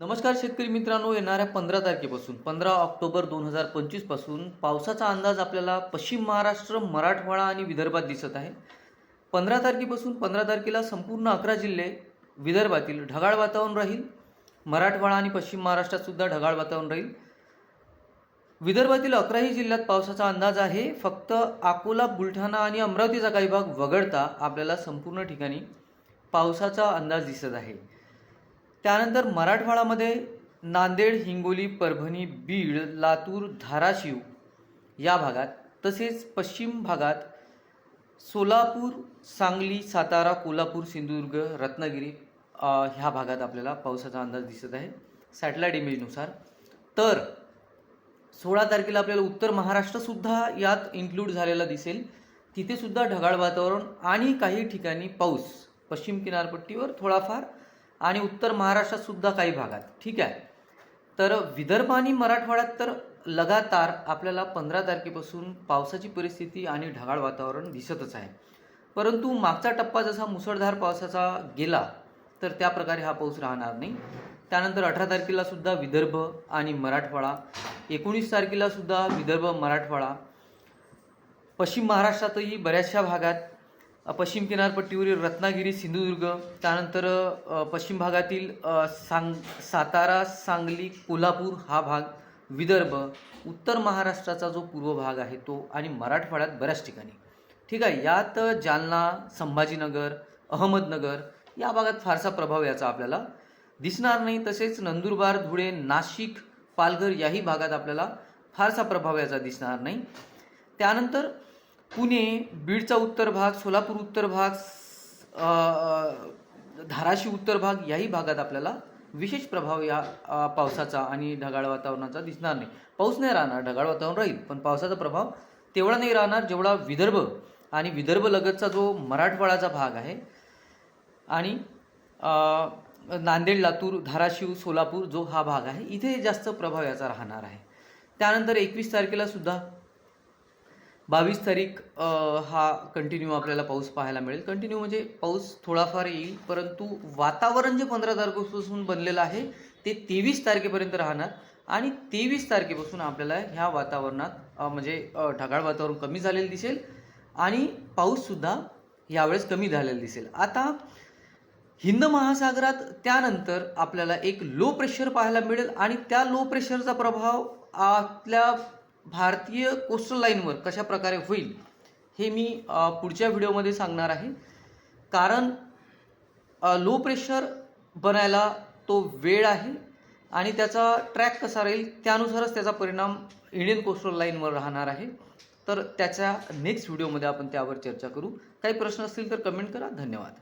नमस्कार शेतकरी मित्रांनो येणाऱ्या पंधरा तारखेपासून पंधरा ऑक्टोबर दोन हजार पंचवीसपासून पावसाचा अंदाज आपल्याला पश्चिम महाराष्ट्र मराठवाडा आणि विदर्भात दिसत आहे. पंधरा तारखेपासून पंधरा तारखेला संपूर्ण अकरा जिल्हे विदर्भातील ढगाळ वातावरण राहील. मराठवाडा आणि पश्चिम महाराष्ट्रात सुद्धा ढगाळ वातावरण राहील. विदर्भातील अकराही जिल्ह्यात पावसाचा अंदाज आहे. फक्त अकोला बुलढाणा आणि अमरावतीचा काही भाग वगळता आपल्याला संपूर्ण ठिकाणी पावसाचा अंदाज दिसत आहे. त्यानंतर मराठवाडामध्ये नांदेड हिंगोली परभणी बीड लातूर धाराशिव या भागात तसेच पश्चिम भागात सोलापूर सांगली सातारा कोल्हापूर सिंधुदुर्ग रत्नागिरी ह्या भागात आपल्याला पावसाचा अंदाज दिसत आहे. सॅटेलाईट इमेजनुसार तर सोळा तारखेला आपल्याला उत्तर महाराष्ट्रसुद्धा यात इन्क्लूड झालेला दिसेल. तिथेसुद्धा ढगाळ वातावरण आणि काही ठिकाणी पाऊस. पश्चिम किनारपट्टीवर थोडाफार आणि उत्तर महाराष्ट्रातसुद्धा काही भागात. ठीक आहे? तर विदर्भ आणि मराठवाड्यात तर लगातार आपल्याला पंधरा तारखेपासून पावसाची परिस्थिती आणि ढगाळ वातावरण दिसतच आहे. परंतु मागचा टप्पा जसा मुसळधार पावसाचा गेला तर त्या प्रकारे हा पाऊस राहणार नाही. त्यानंतर अठरा तारखेला सुद्धा विदर्भ आणि मराठवाडा एकोणीस तारखेला सुद्धा विदर्भ मराठवाडा पश्चिम महाराष्ट्रातही बऱ्याचशा भागात पश्चिम किनारपट्टीवरील रत्नागिरी सिंधुदुर्ग त्यानंतर पश्चिम भागातील सांग सातारा सांगली कोल्हापूर हा भाग विदर्भ उत्तर महाराष्ट्राचा जो पूर्व भाग आहे तो आणि मराठवाड्यात बऱ्याच ठिकाणी. ठीक आहे यात जालना संभाजीनगर अहमदनगर या भागात फारसा प्रभाव याचा आपल्याला दिसणार नाही. तसेच नंदुरबार धुळे नाशिक पालघर याही भागात आपल्याला फारसा प्रभाव याचा दिसणार नाही. त्यानंतर पुणे बीडचा उत्तर भाग सोलापूर उत्तर भाग धाराशिव उत्तर भाग याही भागात आपल्याला विशेष प्रभाव या पावसाचा आणि ढगाळ वातावरणाचा दिसणार नाही. पाऊस नाही राहणार ढगाळ वातावरण राहील पण पावसाचा प्रभाव तेवढा नाही राहणार जेवढा विदर्भ आणि विदर्भ लगतचा जो मराठवाडाचा भाग आहे आणि नांदेड लातूर धाराशिव सोलापूर जो हा भाग आहे इथे जास्त प्रभाव याचा राहणार आहे. त्यानंतर एकवीस तारखेला सुद्धा बावीस तारीख हा कंटिन्यू आपल्याला पाऊस पाहायला मिळेल. कंटिन्यू म्हणजे पाऊस थोडाफार येईल परंतु वातावरण जे पंधरा तारखेपासून बनलेलं आहे ते तेवीस तारखेपर्यंत राहणार. आणि तेवीस तारखेपासून आपल्याला ह्या वातावरणात म्हणजे ढगाळ वातावरण कमी झालेलं दिसेल आणि पाऊससुद्धा यावेळेस कमी झालेला दिसेल. आता हिंद महासागरात त्यानंतर आपल्याला एक लो प्रेशर पाहायला मिळेल आणि त्या लो प्रेशरचा प्रभाव आपल्या भारतीय कोस्टल लाईनवर कशा प्रकारे होईल हे मी पुढच्या व्हिडिओमध्ये सांगणार आहे. कारण लो प्रेशर बनायला तो वेळ आहे आणि त्याचा ट्रॅक कसा राहील त्यानुसारच त्याचा परिणाम इंडियन कोस्टल लाईनवर राहणार आहे. तर त्याच्या नेक्स्ट व्हिडिओमध्ये आपण त्यावर चर्चा करू. काही प्रश्न असतील तर कमेंट करा. धन्यवाद.